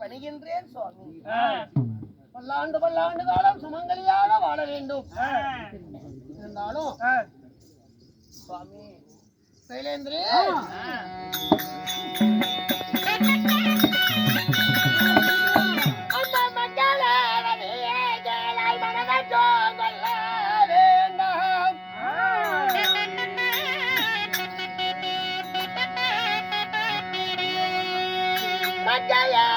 பணிகின்றேன் சுவாமி. பல்லாண்டு பல்லாண்டு காலம் சுமங்கலியாக வாழ வேண்டும். இருந்தாலும் சுவாமி சைலேந்திரி. அந்த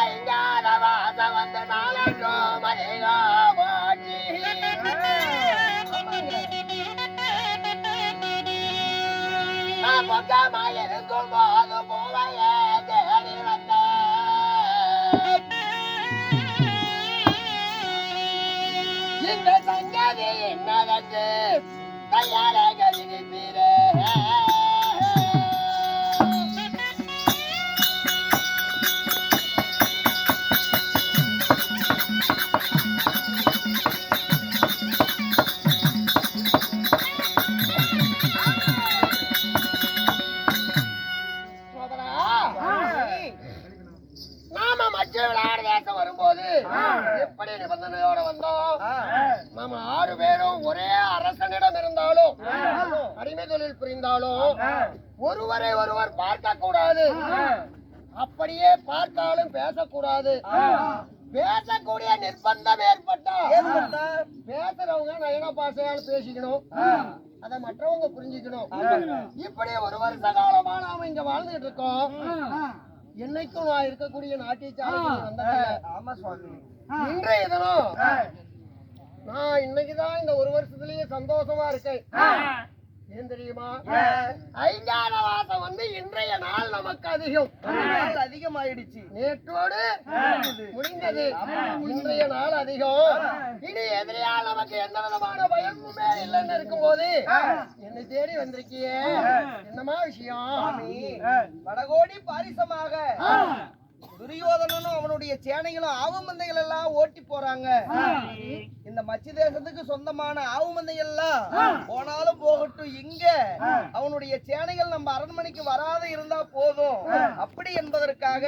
நான் பொக்கமாயிருக்கும் போது பூவையே தேடி வந்தேன் இந்த சங்கதி என்னதென்று கையாலே கருதிப்பீரே விளையாடு தேசம் வரும்போது எப்படி நிபந்தனையோட வந்தோம்? நாம ஆறு பேரும் ஒரே அரசனிடம் இருந்தாலும் அடிமை தொழில் புரிந்தாலும் ஒருவரை ஒருவர் பார்க்க கூடாது அப்படியே பார்த்தாலும் பேசக்கூடாது. பேசக்கூடிய நிர்பந்தம் ஏற்பட்டா பேசுறவங்க நயன பாசையால் பேசிக்கணும். அத மற்றவங்க புரிஞ்சுக்கணும். இப்படி ஒரு வருஷ காலமா நாம இங்க வாழ்ந்துட்டு இருக்கோம். என்னைக்கும் நான் இருக்கக்கூடிய நாட்டிய இன்றைய தினம் நான் இன்னைக்குதான் இந்த ஒரு வருஷத்துலயே சந்தோஷமா இருக்கேன். ஏன் தெரியுமா? ஐந்தான வாசம் வந்து இன்றைய நாள் நமக்கு அதிகம். நாள் அதிகமாயிடுச்சு. நேற்றோடு முடிந்தது. இன்றைய நாள் அதிகம். இனி எதிரியால் நமக்கு எந்த விதமான பயமுமே இல்லைன்னு இருக்கும்போது என்னை தேடி வந்திருக்கியே. என்னமா விஷயம்? வடகோடி பாரிசமாக. துரியோதனனும் அவனுடைய சேனைகளும் ஆவு மந்தைகள் எல்லாம் ஓட்டி போறாங்க. இந்த மச்சி தேசத்துக்கு சொந்தமான ஆவு மந்தைகள் எல்லாம் போனாலும் போகட்டும். இங்க அவனுடைய சேனைகள் நம்ம அரண்மனைக்கு வராத இருந்தா போதும். அப்படி என்பதற்காக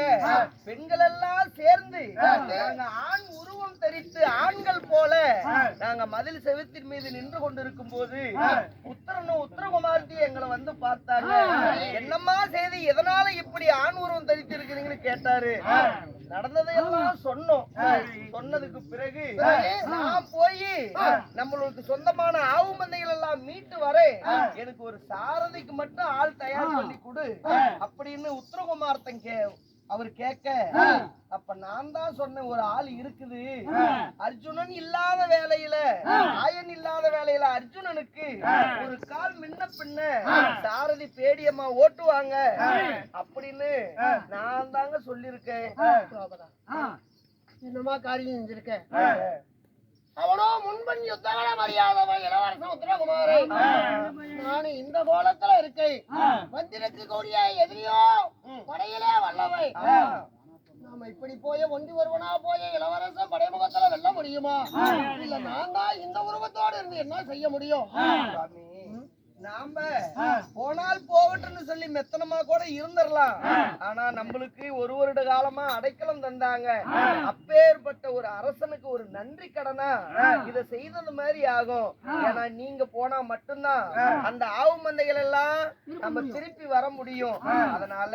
பெண்கள் எல்லாம் சேர்ந்து நாங்க ஆண் உருவம் தரித்து ஆண்கள் போல நாங்க மதில் செவுத்தின் மீது நின்று கொண்டிருக்கும் போது உத்தரகுமார்த்தி எங்களை வந்து பார்த்தாங்க. என்னம்மா செய்தி? எதனால இப்படி ஆண் உருவம் தரித்து இருக்கிறீங்கன்னு கேட்டாரு நடந்ததையெல்லாம் சொன்னோம். சொன்னதுக்கு பிறகு நான் போய் நம்மளுக்கு சொந்தமான ஆவு மந்தைகள் எல்லாம் மீட்டு வரேன். எனக்கு ஒரு சாரதிக்கு மட்டும் ஆள் தயார் பண்ணி கொடு. அப்படின்னு உத்தரகுமார்த்தன் கே அவர் கேட்க அப்ப நான் தான் சொன்னேன் ஒரு ஆள் இருக்குது. அர்ஜுனன் இல்லாத வேலையில ஆயன் இல்லாத வேலையில அர்ஜுனனுக்கு ஒரு கால் முன்ன பின்ன சாரதி பேடியம்மா ஓட்டுவாங்க. அப்படின்னு நான் தாங்க சொல்லியிருக்கேன். என்னமா காரியம் செஞ்சிருக்க? அவனோ முன்பன் யுத்தகல மரியாதவன் இளவரசன் உத்தரகுமாரே நான் இந்த கோலத்துல இருக்கேன். வந்திருக்கக்கூடிய எதிரியோ படையிலே வல்லவை நாம இப்படி போய் ஒண்டி ஒருவனா போய் இளவரசன் படைமுகத்துல வெல்ல முடியுமா? இல்ல நான் தான் இந்த உருவத்தோடு இருந்து என்ன செய்ய முடியும்? நாம போனால் போகட்டும்னு சொல்லி மெத்தனமா கூட இருந்துடலாம் ஆனா நம்மளுக்கு ஒரு வருட காலமா அடைக்கலம் தந்தாங்க. அப்பேற்பட்ட ஒரு அரசனுக்கு ஒரு நன்றி கடனா? இத செய்தது மாதிரி ஆகும். ஏன்னா நீங்க போனா மட்டும்தான் அந்த ஆவு மந்தைகள் எல்லாம் நம்ம திருப்பி வர முடியும். அதனால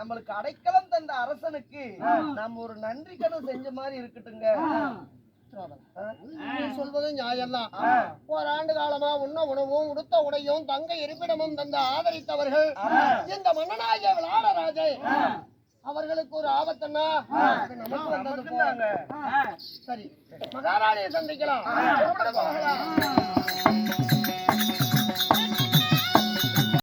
நம்மளுக்கு அடைக்கலம் தந்த அரசனுக்கு நம்ம ஒரு நன்றி கடன் செஞ்ச மாதிரி இருக்கட்டுங்க சொல்வது நியாயம்தான். ஓராண்டு காலமா உண்ண உணவும் உடுத்த உடையும் தங்க இருப்பிடமும் தந்த ஆதரித்தவர்கள் இந்த மன்னனாகிய விளாடராஜை அவர்களுக்கு ஒரு ஆபத்துன்னா. சரி. மகாராணியை சந்திக்கலாம்.